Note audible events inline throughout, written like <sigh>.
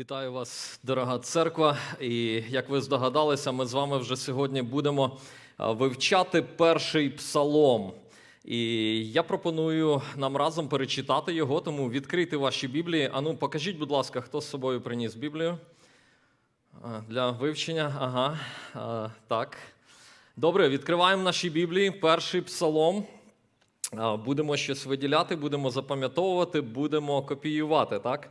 Вітаю вас, дорога церква. І як ви здогадалися, ми з вами вже сьогодні будемо вивчати перший псалом. І я пропоную нам разом перечитати його, тому відкрийте ваші Біблії. Ану, покажіть, будь ласка, хто з собою приніс Біблію для вивчення. Ага, так. Добре, відкриваємо наші Біблії. Перший псалом. Будемо щось виділяти, будемо запам'ятовувати, будемо копіювати, так?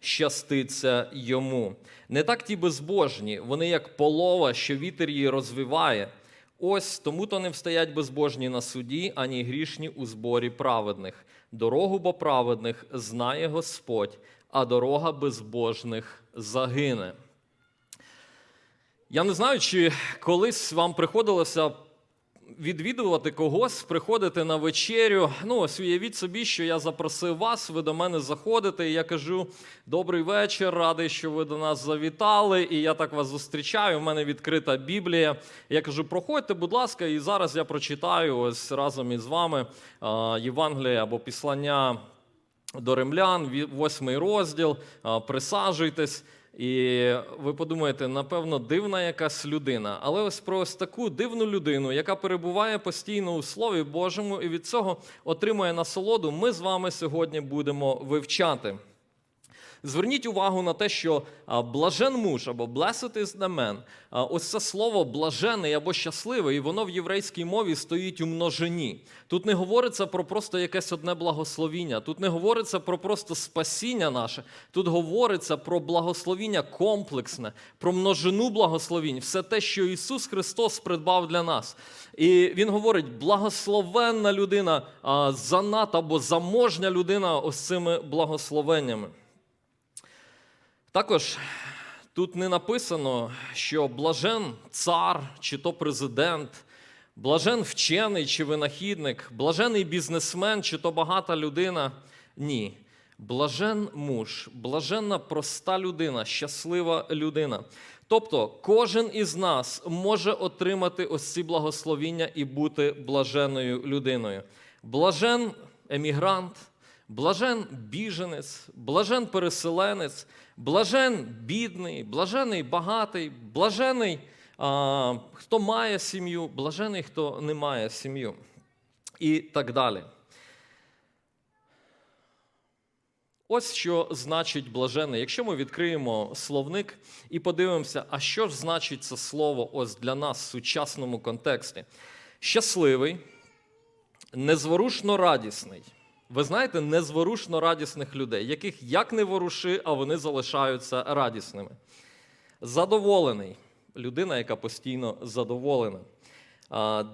щаститься йому. Не так ті безбожні, вони як полова, що вітер її розвиває. Ось тому то не встоять безбожні на суді, ані грішні у зборі праведних. Дорогу бо праведних знає Господь, а дорога безбожних загине. Я не знаю, чи колись вам приходилося відвідувати когось, приходити на вечерю. Ну, ось уявіть собі, що я запросив вас, ви до мене заходите, і я кажу: добрий вечір, радий, що ви до нас завітали. І я так вас зустрічаю. У мене відкрита Біблія. Я кажу, проходьте, будь ласка, і зараз я прочитаю ось разом із вами а, Євангеліє або післання до римлян, ві- восьмий розділ. А, Присаджуйтесь. І ви подумаєте, напевно, дивна якась людина. Але ось про ось таку дивну людину, яка перебуває постійно у Слові Божому і від цього отримує насолоду, ми з вами сьогодні будемо вивчати. Зверніть увагу на те, що блажен муж або blessed is the man, ось це слово блажений або щасливий, і воно в єврейській мові стоїть у множині. Тут не говориться про просто якесь одне благословіння, тут не говориться про просто спасіння наше, тут говориться про благословіння комплексне, про множину благословінь, все те, що Ісус Христос придбав для нас. І Він говорить: благословенна людина, занадто або заможня людина ось цими благословеннями. Також тут не написано, що блажен цар чи то президент, блажен вчений чи винахідник, блажений бізнесмен чи то багата людина. Ні. Блажен муж, блаженна проста людина, щаслива людина. Тобто кожен із нас може отримати ось ці благословіння і бути блаженною людиною. Блажен емігрант, блажен біженець, блажен переселенець, блажен бідний, блажений багатий, блажений, а, хто має сім'ю, блажений, хто не має сім'ю. І так далі. Ось що значить блажений. Якщо ми відкриємо словник і подивимося, а що ж значить це слово ось для нас в сучасному контексті? Щасливий, незворушно радісний. Ви знаєте, незворушно радісних людей, яких як не воруши, а вони залишаються радісними. Задоволений людина, яка постійно задоволена.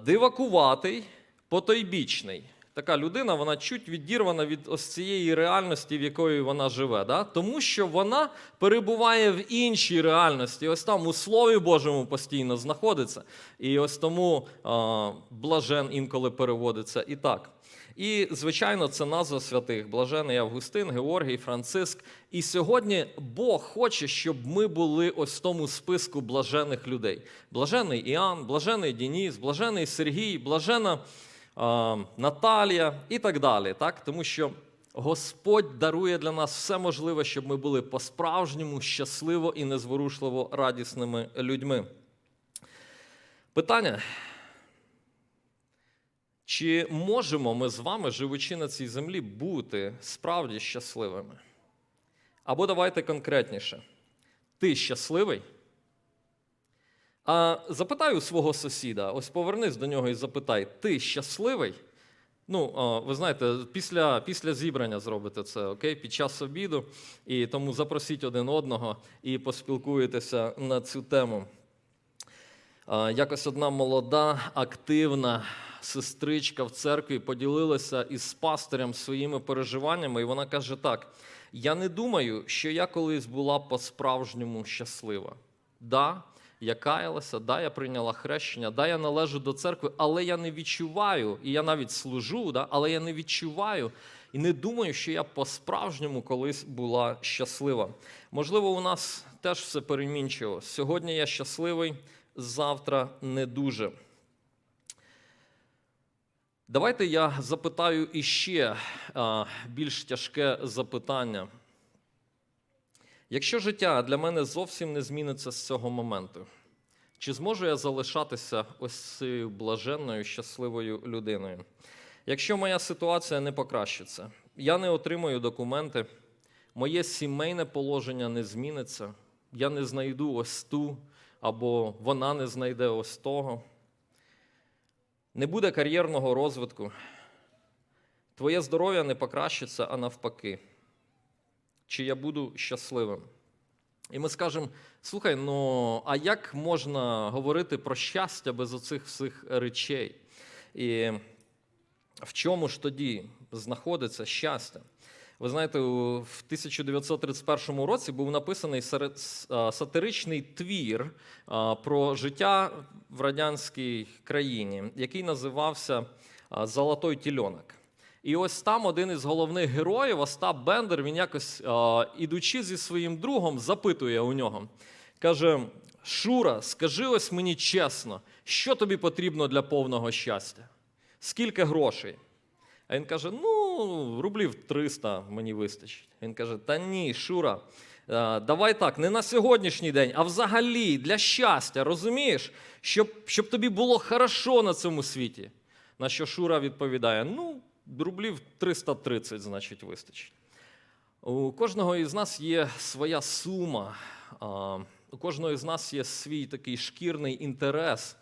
Дивакуватий, потойбічний. Така людина, вона чуть відірвана від ось цієї реальності, в якої вона живе. Да? Тому що вона перебуває в іншій реальності. Ось там у Слові Божому постійно знаходиться. І ось тому а, блажен інколи переводиться і так. І, звичайно, це назва святих Блажений Августин, Георгій, Франциск. І сьогодні Бог хоче, щоб ми були ось в тому списку блажених людей. Блажений Іоанн, блажений Дініс, блажений Сергій, блажена а, Наталія і так далі. Так? Тому що Господь дарує для нас все можливе, щоб ми були по-справжньому щасливо і незворушливо радісними людьми. Питання. Чи можемо ми з вами, живучи на цій землі, бути справді щасливими? Або давайте конкретніше. Ти щасливий? А запитай у свого сусіда, ось повернись до нього і запитай: ти щасливий? Ну, ви знаєте, після, після зібрання зробите це, окей, під час обіду, і тому запросіть один одного і поспілкуєтеся на цю тему. Якось одна молода, активна сестричка в церкві поділилася із пастирем своїми переживаннями, і вона каже так: Я не думаю, що я колись була по-справжньому щаслива. Да, я каялася, да, я прийняла хрещення, да, я належу до церкви, але я не відчуваю, і я навіть служу, да, але я не відчуваю і не думаю, що я по-справжньому колись була щаслива. Можливо, у нас теж все перемінчиво. Сьогодні я щасливий, завтра не дуже. Давайте я запитаю іще більш тяжке запитання. Якщо життя для мене зовсім не зміниться з цього моменту, чи зможу я залишатися ось цією блаженною, щасливою людиною? Якщо моя ситуація не покращиться, я не отримую документи, моє сімейне положення не зміниться, я не знайду ось ту, або вона не знайде ось того, не буде кар'єрного розвитку, твоє здоров'я не покращиться, а навпаки. Чи я буду щасливим? І ми скажемо: слухай, ну а як можна говорити про щастя без оцих всіх речей? І в чому ж тоді знаходиться щастя? Ви знаєте, в 1931 році був написаний сатиричний твір про життя в радянській країні, який називався Золотой тільонок. І ось там один із головних героїв, Остап Бендер, він якось, ідучи зі своїм другом, запитує у нього. Каже: Шура, скажи ось мені чесно, що тобі потрібно для повного щастя? Скільки грошей? А він каже: ну, рублів 300 мені вистачить. Він каже: Та ні, Шура, е, давай так, не на сьогоднішній день, а взагалі для щастя, розумієш? Щоб, щоб тобі було хорошо на цьому світі. На що Шура відповідає: ну, рублів 330, значить, вистачить. У кожного із нас є своя сума, у кожного із нас є свій такий шкірний інтерес.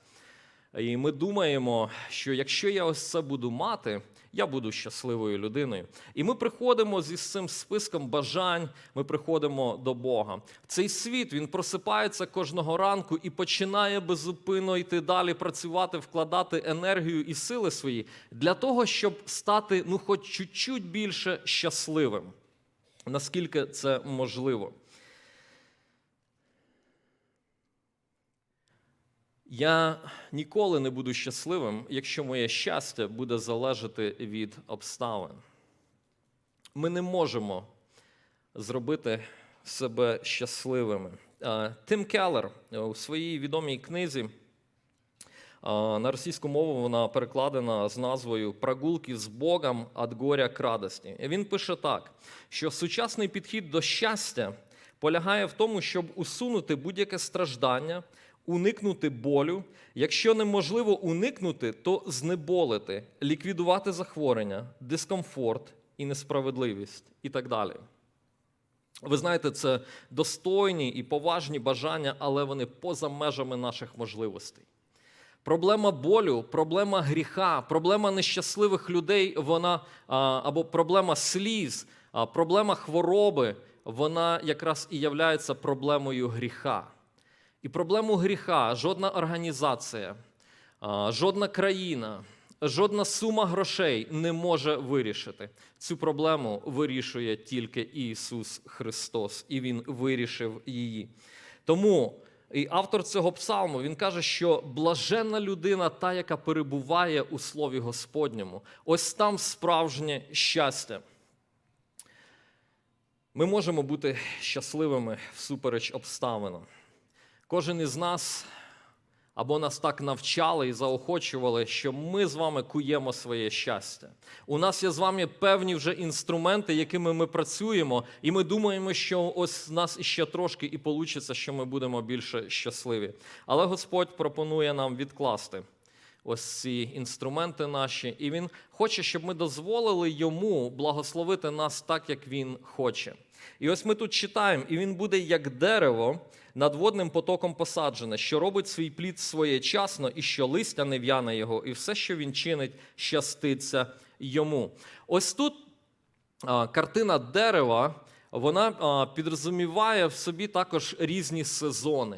І ми думаємо, що якщо я ось це буду мати, я буду щасливою людиною. І ми приходимо зі цим списком бажань, ми приходимо до Бога. Цей світ він просипається кожного ранку і починає безупинно йти далі, працювати, вкладати енергію і сили свої для того, щоб стати ну, хоч чуть-чуть більше щасливим. Наскільки це можливо? Я ніколи не буду щасливим, якщо моє щастя буде залежати від обставин. Ми не можемо зробити себе щасливими. Е, Тим Келлер е, у своїй відомій книзі е, на російську мову вона перекладена з назвою Прогулки з Богом від горя к радості. Він пише так: що сучасний підхід до щастя полягає в тому, щоб усунути будь-яке страждання, уникнути болю. Якщо неможливо уникнути, то знеболити, ліквідувати захворювання, дискомфорт і несправедливість і так далі. Ви знаєте, це достойні і поважні бажання, але вони поза межами наших можливостей. Проблема болю, проблема гріха, проблема нещасливих людей, вона або проблема сліз, проблема хвороби, вона якраз і являється проблемою гріха. І проблему гріха жодна організація, жодна країна, жодна сума грошей не може вирішити. Цю проблему вирішує тільки Ісус Христос, і Він вирішив її. Тому і автор цього псалму він каже, що блаженна людина, та, яка перебуває у Слові Господньому, ось там справжнє щастя. Ми можемо бути щасливими всупереч обставинам. Кожен із нас або нас так навчали і заохочували, що ми з вами куємо своє щастя. У нас є з вами певні вже інструменти, якими ми працюємо, і ми думаємо, що ось нас іще трошки і получиться, що ми будемо більше щасливі. Але Господь пропонує нам відкласти. Ось ці інструменти наші, і він хоче, щоб ми дозволили йому благословити нас так, як він хоче. І ось ми тут читаємо, і він буде як дерево над водним потоком посаджене, що робить свій плід своєчасно, і що листя не в'яне його, і все, що він чинить, щаститься йому. Ось тут картина дерева, вона підрозуміває в собі також різні сезони.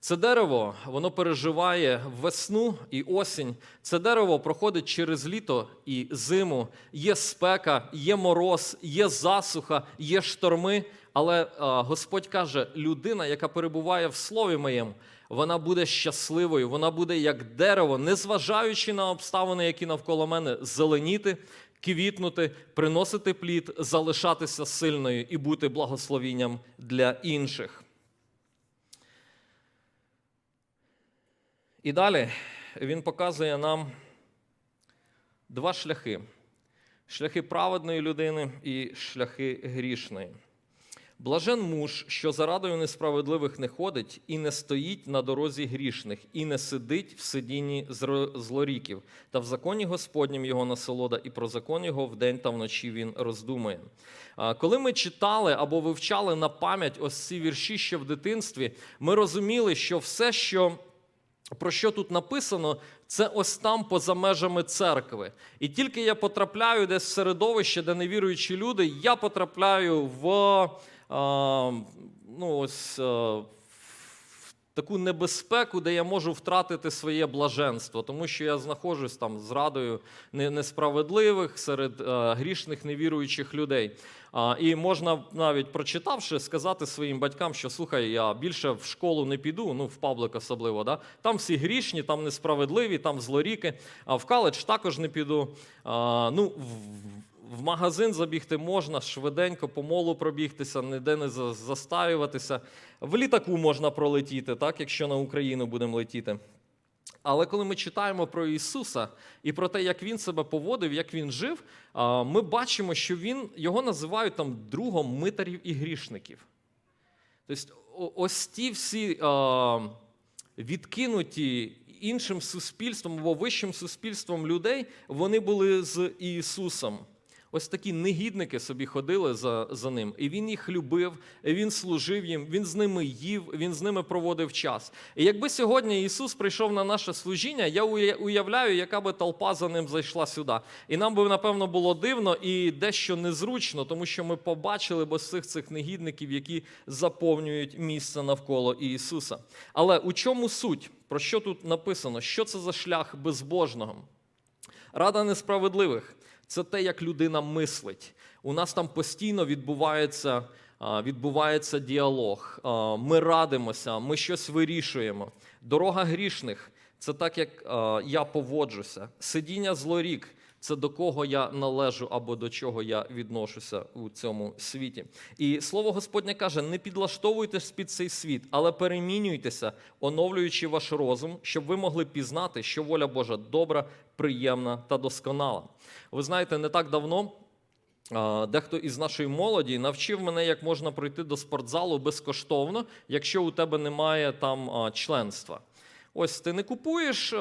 Це дерево воно переживає весну і осінь. Це дерево проходить через літо і зиму. Є спека, є мороз, є засуха, є шторми. Але а, Господь каже: людина, яка перебуває в слові моєму, Вона буде щасливою, вона буде як дерево, незважаючи на обставини, які навколо мене, зеленіти, квітнути, приносити плід, залишатися сильною і бути благословінням для інших. І далі він показує нам два шляхи: шляхи праведної людини і шляхи грішної. Блажен муж, що зарадою несправедливих не ходить, і не стоїть на дорозі грішних, і не сидить в сидінні злоріків, та в законі Господнім його насолода, і про закон його вдень та вночі він роздумує. Коли ми читали або вивчали на пам'ять ось ці вірші ще в дитинстві, ми розуміли, що все, що про що тут написано, це ось там поза межами церкви. І тільки я потрапляю десь в середовище, де невіруючі люди, я потрапляю в, ну, ось, в таку небезпеку, де я можу втратити своє блаженство, тому що я знаходжусь там з радою несправедливих серед е, грішних невіруючих людей. І можна навіть прочитавши, сказати своїм батькам, що слухай, я більше в школу не піду, ну в паблик особливо. Да? Там всі грішні, там несправедливі, там злоріки. А в коледж також не піду. А, ну, в, магазин забігти можна, швиденько по молу пробігтися, ніде не за- застаюватися. В літаку можна пролетіти, так, якщо на Україну будемо летіти. Але коли ми читаємо про Ісуса і про те, як Він себе поводив, як Він жив, ми бачимо, що він, його називають там другом митарів і грішників. Тобто, ось ті всі відкинуті іншим суспільством або вищим суспільством людей, вони були з Ісусом. Ось такі негідники собі ходили за, за ним. І він їх любив, і він служив їм, він з ними їв, він з ними проводив час. І якби сьогодні Ісус прийшов на наше служіння, я уявляю, яка би толпа за ним зайшла сюди. І нам би, напевно, було дивно і дещо незручно, тому що ми побачили б цих цих негідників, які заповнюють місце навколо Ісуса. Але у чому суть? Про що тут написано? Що це за шлях безбожного? Рада несправедливих це те, як людина мислить. У нас там постійно відбувається, відбувається діалог. Ми радимося, ми щось вирішуємо. Дорога грішних це так, як я поводжуся. Сидіння злорік це до кого я належу або до чого я відношуся у цьому світі. І слово Господнє каже: не підлаштовуйтесь під цей світ, але перемінюйтеся, оновлюючи ваш розум, щоб ви могли пізнати, що воля Божа добра, приємна та досконала. Ви знаєте, не так давно. Дехто із нашої молоді навчив мене, як можна пройти до спортзалу безкоштовно, якщо у тебе немає там членства. Ось ти не купуєш,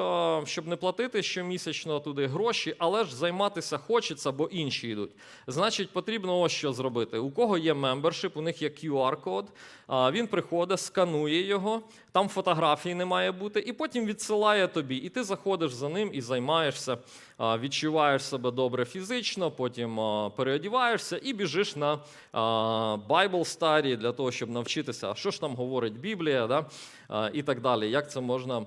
щоб не платити щомісячно туди гроші, але ж займатися хочеться, бо інші йдуть. Значить, потрібно ось що зробити. У кого є мембершип, у них є QR-код. Він приходить, сканує його, там фотографії не має бути, і потім відсилає тобі. І ти заходиш за ним і займаєшся, відчуваєш себе добре фізично, потім переодіваєшся і біжиш на Bible Study для того, щоб навчитися, що ж там говорить Біблія, да? і так далі. Як це можна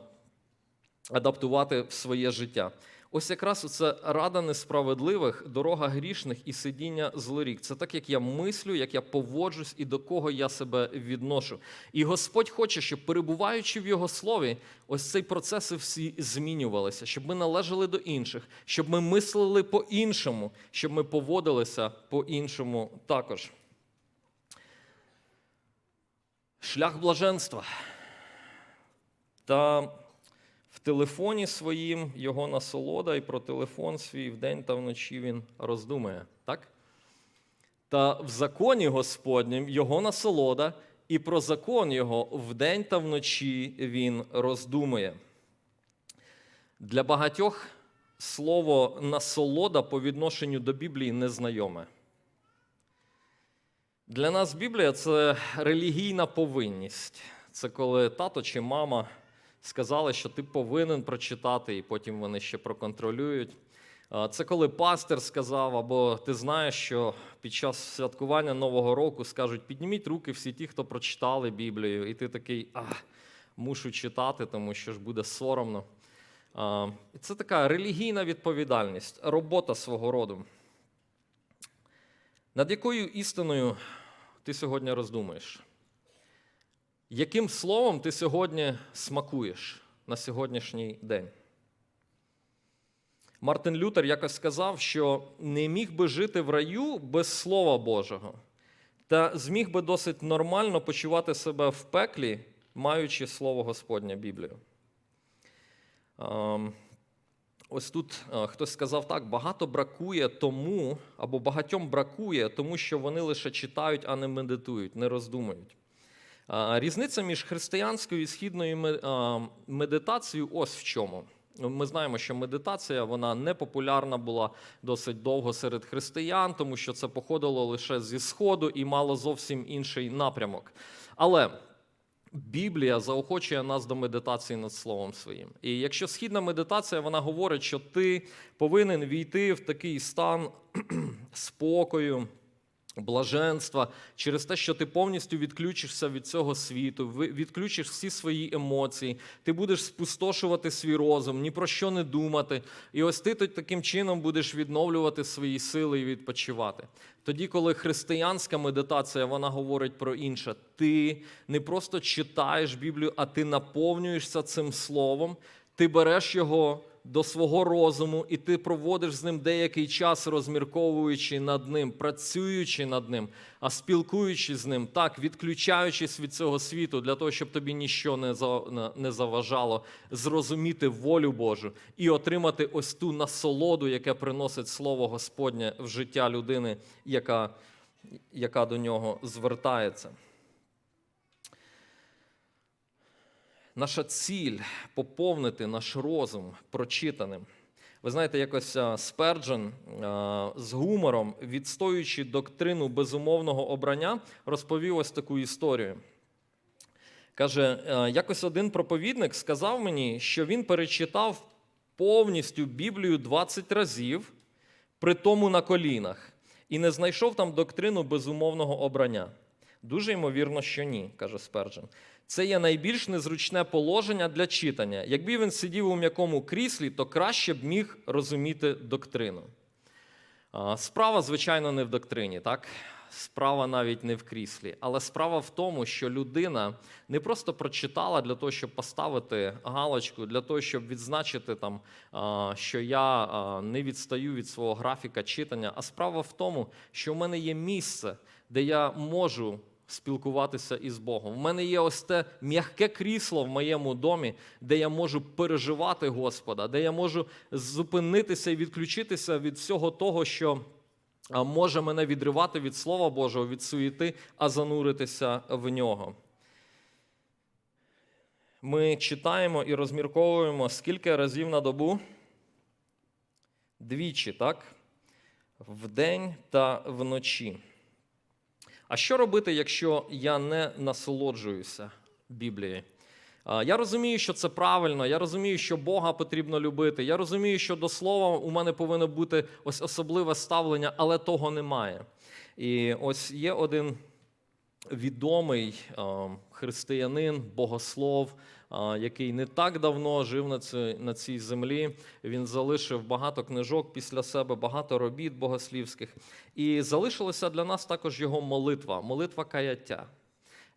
адаптувати в своє життя. Ось якраз це рада несправедливих, дорога грішних і сидіння злорік. Це так, як я мислю, як я поводжусь і до кого я себе відношу. І Господь хоче, щоб перебуваючи в Його слові, ось цей процеси всі змінювалися, щоб ми належали до інших, щоб ми мислили по-іншому, щоб ми поводилися по-іншому також. Шлях блаженства. Та в телефоні своїм його насолода, і про телефон свій вдень та вночі він роздумує. Так? Та в законі Господнім його насолода, і про закон його вдень та вночі він роздумує. Для багатьох слово насолода по відношенню до Біблії незнайоме. Для нас Біблія це релігійна повинність. Це коли тато чи мама сказали, що ти повинен прочитати, і потім вони ще проконтролюють. Це коли пастир сказав, або ти знаєш, що під час святкування Нового року скажуть: підніміть руки всі ті, хто прочитали Біблію, і ти такий, а, мушу читати, тому що ж буде соромно. Це така релігійна відповідальність, робота свого роду. Над якою істиною ти сьогодні роздумуєш? Яким словом ти сьогодні смакуєш на сьогоднішній день? Мартин Лютер якось сказав, що не міг би жити в раю без Слова Божого, та зміг би досить нормально почувати себе в пеклі, маючи Слово Господнє Біблію. Ем, Ось тут е, хтось сказав так: багато бракує тому, або багатьом бракує, тому що вони лише читають, а не медитують, не роздумують. Різниця між християнською і східною медитацією ось в чому. Ми знаємо, що медитація вона не популярна була досить довго серед християн, тому що це походило лише зі сходу і мало зовсім інший напрямок. Але Біблія заохочує нас до медитації над словом своїм. І якщо східна медитація, вона говорить, що ти повинен війти в такий стан <clears throat> спокою, блаженства через те, що ти повністю відключишся від цього світу, відключиш всі свої емоції, ти будеш спустошувати свій розум, ні про що не думати. І ось ти таким чином будеш відновлювати свої сили і відпочивати. Тоді, коли християнська медитація вона говорить про інше, ти не просто читаєш Біблію, а ти наповнюєшся цим словом, ти береш його до свого розуму, і ти проводиш з ним деякий час, розмірковуючи над ним, працюючи над ним, а спілкуючись з ним, так, відключаючись від цього світу, для того, щоб тобі ніщо не заважало зрозуміти волю Божу і отримати ось ту насолоду, яке приносить Слово Господнє в життя людини, яка, яка до нього звертається. Наша ціль поповнити наш розум прочитаним. Ви знаєте, якось Сперджен з гумором, відстоюючи доктрину безумовного обрання, розповів ось таку історію. Каже, «Е, якось один проповідник сказав мені, що він перечитав повністю Біблію 20 разів, при тому на колінах, і не знайшов там доктрину безумовного обрання. Дуже ймовірно, що ні, каже Сперджен. Це є найбільш незручне положення для читання. Якби він сидів у м'якому кріслі, то краще б міг розуміти доктрину. Справа, звичайно, не в доктрині, так? Справа навіть не в кріслі. Але справа в тому, що людина не просто прочитала для того, щоб поставити галочку, для того, щоб відзначити, там, що я не відстаю від свого графіка читання. А справа в тому, що в мене є місце, де я можу спілкуватися із Богом. В мене є ось те м'яке крісло в моєму домі, де я можу переживати Господа, де я можу зупинитися і відключитися від всього того, що може мене відривати від Слова Божого, від суєти, а зануритися в нього. Ми читаємо і розмірковуємо скільки разів на добу? Двічі, так? Вдень та вночі. А що робити, якщо я не насолоджуюся Біблією? Я розумію, що це правильно, я розумію, що Бога потрібно любити. Я розумію, що до слова у мене повинно бути ось особливе ставлення, але того немає. І ось є один відомий християнин, богослов, який не так давно жив на цій, на цій землі. Він залишив багато книжок після себе, багато робіт богослівських. І залишилася для нас також його молитва, молитва каяття.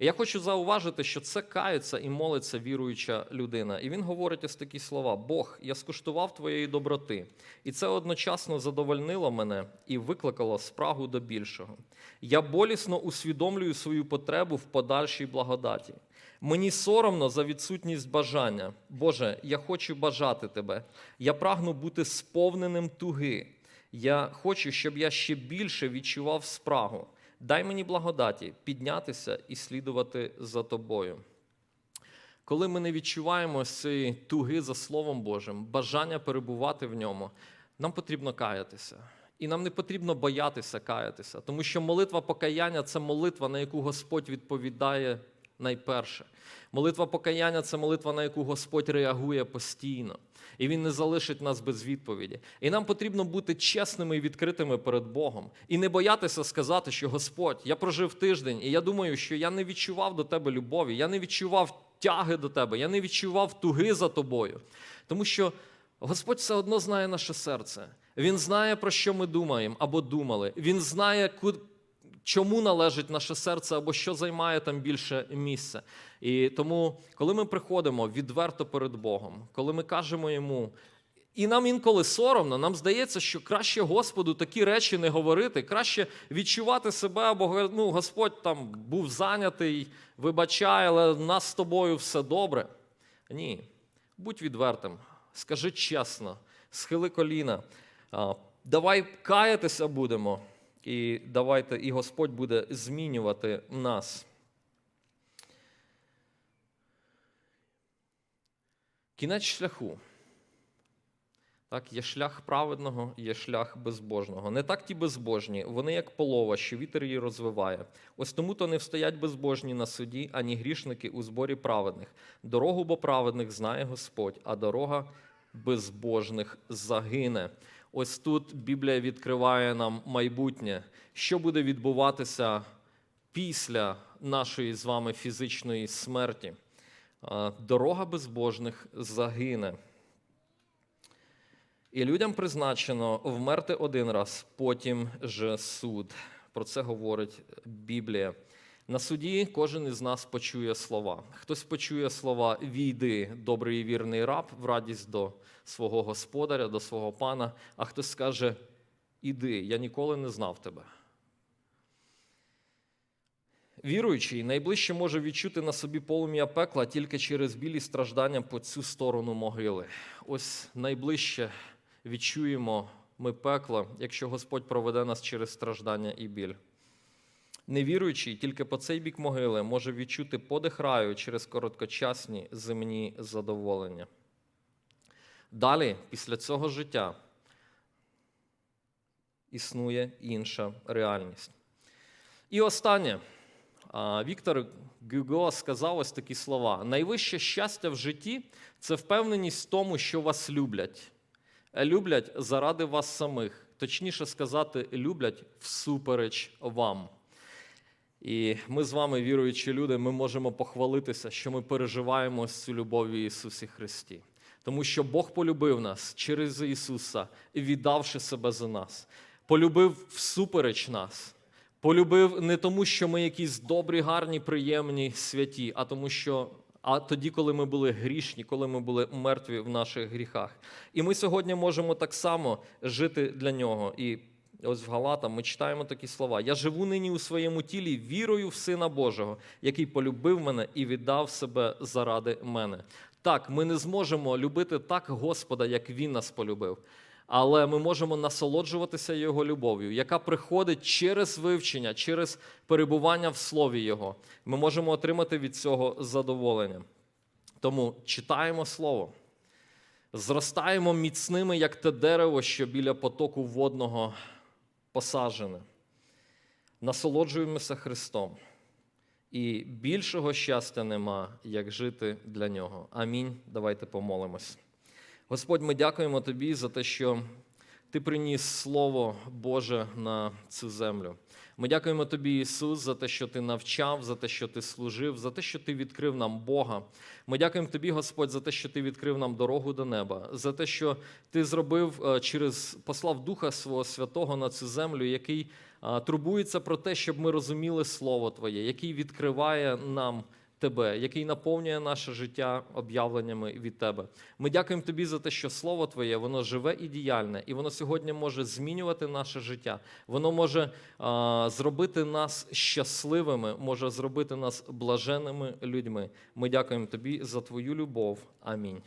Я хочу зауважити, що це кається і молиться віруюча людина. І він говорить ось такі слова: Бог, я скуштував твоєї доброти, і це одночасно задовольнило мене і викликало спрагу до більшого. Я болісно усвідомлюю свою потребу в подальшій благодаті. Мені соромно за відсутність бажання. Боже, я хочу бажати тебе. Я прагну бути сповненим туги. Я хочу, щоб я ще більше відчував спрагу. Дай мені благодаті піднятися і слідувати за тобою. Коли ми не відчуваємо цієї туги за Словом Божим, бажання перебувати в ньому, нам потрібно каятися. І нам не потрібно боятися каятися, тому що молитва покаяння це молитва, на яку Господь відповідає найперше. Молитва покаяння це молитва, на яку Господь реагує постійно. І Він не залишить нас без відповіді. І нам потрібно бути чесними і відкритими перед Богом. І не боятися сказати, що Господь, я прожив тиждень, і я думаю, що я не відчував до тебе любові, я не відчував тяги до тебе, я не відчував туги за тобою. Тому що Господь все одно знає наше серце. Він знає, про що ми думаємо або думали. Він знає, чому належить наше серце або що займає там більше місце. І тому, коли ми приходимо відверто перед Богом, коли ми кажемо йому. І нам інколи соромно, нам здається, що краще Господу такі речі не говорити, краще відчувати себе, або ну, Господь там був зайнятий, вибачай, але в нас з тобою все добре. Ні, будь відвертим, скажи чесно, схили коліна, давай каятися будемо, і давайте, і Господь буде змінювати нас. Кінець шляху. Так, є шлях праведного, є шлях безбожного. Не так ті безбожні, вони як полова, що вітер її розвиває. Ось тому то не встоять безбожні на суді, ані грішники у зборі праведних. Дорогу бо праведних знає Господь, а дорога безбожних загине. Ось тут Біблія відкриває нам майбутнє, що буде відбуватися після нашої з вами фізичної смерті. Дорога безбожних загине. І людям призначено вмерти один раз, потім же суд. Про це говорить Біблія. На суді кожен із нас почує слова. Хтось почує слова Війди, добрий і вірний раб, в радість до свого господаря, до свого пана, а хтось скаже Іди, я ніколи не знав тебе. Віруючий найближче може відчути на собі полум'я пекла тільки через білі страждання по цю сторону могили. Ось найближче відчуємо ми пекло, якщо Господь проведе нас через страждання і біль. Невіруючий тільки по цей бік могили може відчути подих раю через короткочасні земні задоволення. Далі, після цього життя, існує інша реальність. І останнє. Віктор Гюго сказав ось такі слова: найвище щастя в житті це впевненість в тому, що вас люблять. Люблять заради вас самих. Точніше сказати, люблять всупереч вам. І ми з вами, віруючі люди, ми можемо похвалитися, що ми переживаємо цю любов в Ісусі Христі. Тому що Бог полюбив нас через Ісуса, віддавши себе за нас, полюбив всупереч нас. Полюбив не тому, що ми якісь добрі, гарні, приємні, святі, а тому, що а тоді, коли ми були грішні, коли ми були мертві в наших гріхах. І ми сьогодні можемо так само жити для нього. І ось в Галатам ми читаємо такі слова: Я живу нині у своєму тілі вірою в Сина Божого, який полюбив мене і віддав себе заради мене. Так, ми не зможемо любити так Господа, як Він нас полюбив. Але ми можемо насолоджуватися Його любов'ю, яка приходить через вивчення, через перебування в Слові Його. Ми можемо отримати від цього задоволення. Тому читаємо Слово, зростаємо міцними, як те дерево, що біля потоку водного посаджене. Насолоджуємося Христом. І більшого щастя нема, як жити для нього. Амінь. Давайте помолимось. Господь, ми дякуємо Тобі за те, що Ти приніс Слово Боже на цю землю. Ми дякуємо Тобі, Ісус, за те, що Ти навчав, за те, що Ти служив, за те, що Ти відкрив нам Бога. Ми дякуємо Тобі, Господь, за те, що Ти відкрив нам дорогу до неба, за те, що Ти зробив е, через послав Духа Свого Святого на цю землю, який е, турбується про те, щоб ми розуміли Слово Твоє, який відкриває нам. Тебе, який наповнює наше життя об'явленнями від Тебе. Ми дякуємо Тобі за те, що Слово Твоє, воно живе і діяльне, і воно сьогодні може змінювати наше життя. Воно може а, зробити нас щасливими, може зробити нас блаженними людьми. Ми дякуємо Тобі за Твою любов. Амінь.